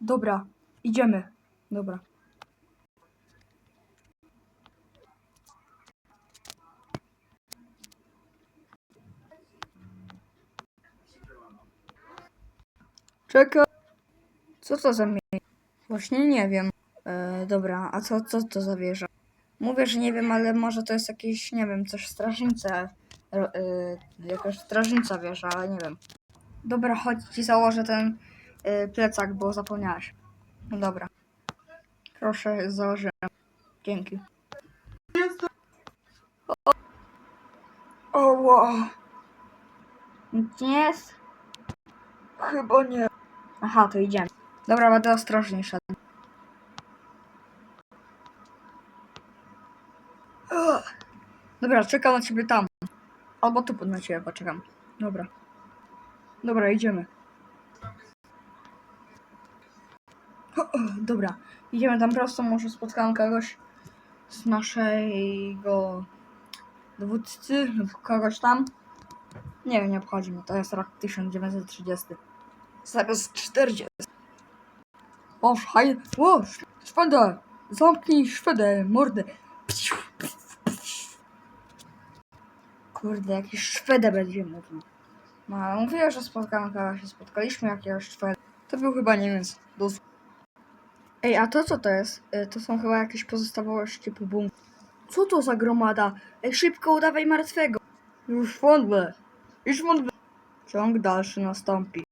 Dobra, idziemy. Dobra. Czekaj. Co to za miejsce? Właśnie nie wiem. E, dobra, a co, co to za wieża? Mówię, że nie wiem, ale może to jest jakieś, nie wiem, coś strażnica. E, jakaś strażnica wieża, ale nie wiem. Dobra, chodź ci założę ten plecak, bo zapomniałeś. No dobra. Proszę, założyłem. Dzięki. O, o wow. Nic nie jest? Chyba nie. Aha, to idziemy. Dobra, będę ostrożnie szedł. Ugh. Dobra, czekam na ciebie tam. Albo tu na ciebie poczekam. Dobra. Dobra, idziemy. Dobra, idziemy tam prosto, może spotkamy kogoś z naszego dowódcy lub kogoś tam. Nie wiem, nie obchodzi mnie, to jest rok 1930. Zamiast 40. O, szaj, o, sz- szwedę, zamknij szwedę, mordę. Kurde, jakiś szwedę będzie mówił. No, mówiłem, że spotkamy kogoś, spotkaliśmy jakiegoś szweda. To był chyba Niemiec. Dos- Ej, a to co to jest? Y, To są chyba jakieś pozostałości po bum. Co to za gromada? Ej, szybko udawaj martwego. Już wątpię. Już wątpię. Ciąg dalszy nastąpi.